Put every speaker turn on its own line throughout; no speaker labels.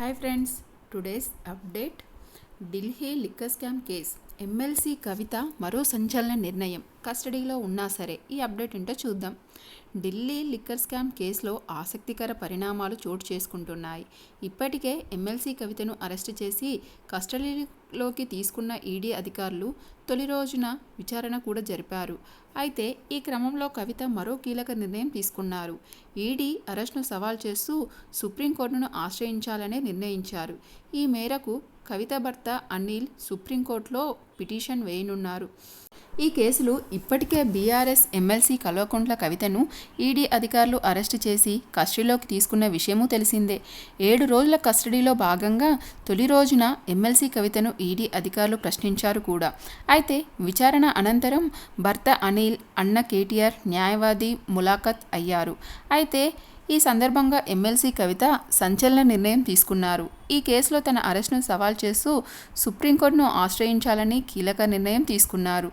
Hi friends today's update Delhi liquor scam case MLC Kavitha మరో సంచలన నిర్ణయం. కస్టడీలో ఉన్నా సరే ఈ అప్డేట్ ఏంటో చూద్దాం. ఢిల్లీ లిక్కర్ స్కామ్ కేసులో ఆసక్తికర పరిణామాలు చోటు చేసుకుంటున్నాయి. ఇప్పటికే ఎమ్మెల్సీ కవితను అరెస్టు చేసి కస్టడీలోకి తీసుకున్న ఈడీ అధికారులు తొలి రోజున విచారణ కూడా జరిపారు. అయితే ఈ క్రమంలో కవిత మరో కీలక నిర్ణయం తీసుకున్నారు. ఈడీ అరెస్ట్ను సవాల్ చేస్తూ సుప్రీంకోర్టును ఆశ్రయించాలని నిర్ణయించారు. ఈ మేరకు కవిత భర్త అనిల్ సుప్రీంకోర్టులో పిటిషన్ వేయనున్నారు. ఈ కేసులు ఇప్పటికే బీఆర్ఎస్ ఎమ్మెల్సీ కల్వకుంట్ల కవితను ఈడీ అధికారులు అరెస్టు చేసి కస్టడీలోకి తీసుకున్న విషయమూ తెలిసిందే. ఏడు రోజుల కస్టడీలో భాగంగా తొలి రోజున ఎమ్మెల్సీ కవితను ఈడీ అధికారులు ప్రశ్నించారు కూడా. అయితే విచారణ అనంతరం భర్త అనిల్ అన్న కేటీఆర్ న్యాయవాది ములాఖత్ అయ్యారు. అయితే ఈ సందర్భంగా ఎమ్మెల్సీ కవిత సంచలన నిర్ణయం తీసుకున్నారు. ఈ కేసులో తన అరెస్ట్ను సవాల్ చేస్తూ సుప్రీంకోర్టును ఆశ్రయించాలని కీలక నిర్ణయం తీసుకున్నారు.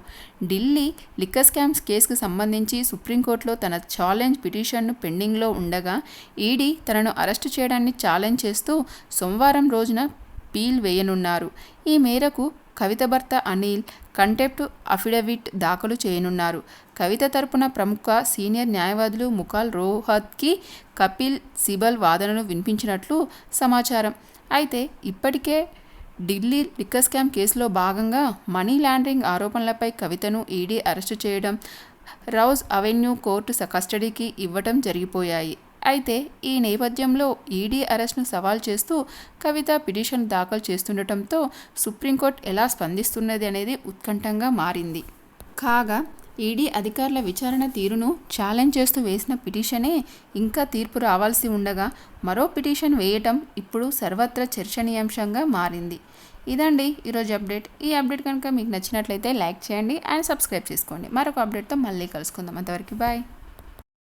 ఢిల్లీ లిక్కర్ స్కామ్స్ కేసుకు సంబంధించి సుప్రీంకోర్టులో తన ఛాలెంజ్ పిటిషన్ను పెండింగ్లో ఉండగా ఈడీ తనను అరెస్టు చేయడాన్ని ఛాలెంజ్ చేస్తూ సోమవారం రోజున పీల్ వేయనున్నారు. ఈ మేరకు కవిత భర్త అనిల్ కంటెప్ట్ అఫిడవిట్ దాఖలు చేయనున్నారు. కవిత తరపున ప్రముఖ సీనియర్ న్యాయవాదులు ముఖాల్ రోహత్కి కపిల్ సిబల్ వాదనలు వినిపించినట్లు సమాచారం. అయితే ఇప్పటికే ఢిల్లీ లిక్కర్ స్కామ్ కేసులో భాగంగా మనీ లాండరింగ్ ఆరోపణలపై కవితను ఈడీ అరెస్టు చేయడం రౌజ్ అవెన్యూ కోర్టు కస్టడీకి ఇవ్వటం జరిగిపోయాయి. అయితే ఈ నేపథ్యంలో ఈడీ అరెస్ట్ను సవాల్ చేస్తూ కవిత పిటిషన్ దాఖలు చేస్తుండటంతో సుప్రీంకోర్టు ఎలా స్పందిస్తున్నది అనేది ఉత్కంఠంగా మారింది. కాగా ఈడీ అధికారుల విచారణ తీరును ఛాలెంజ్ చేస్తూ వేసిన పిటిషనే ఇంకా తీర్పు రావాల్సి ఉండగా మరో పిటిషన్ వేయటం ఇప్పుడు సర్వత్ర చర్చనీయాంశంగా మారింది. ఇదండి ఈరోజు అప్డేట్. ఈ అప్డేట్ కనుక మీకు నచ్చినట్లయితే లైక్ చేయండి అండ్ సబ్స్క్రైబ్ చేసుకోండి. మరొక అప్డేట్తో మళ్ళీ కలుసుకుందాం. అంతవరకు బాయ్.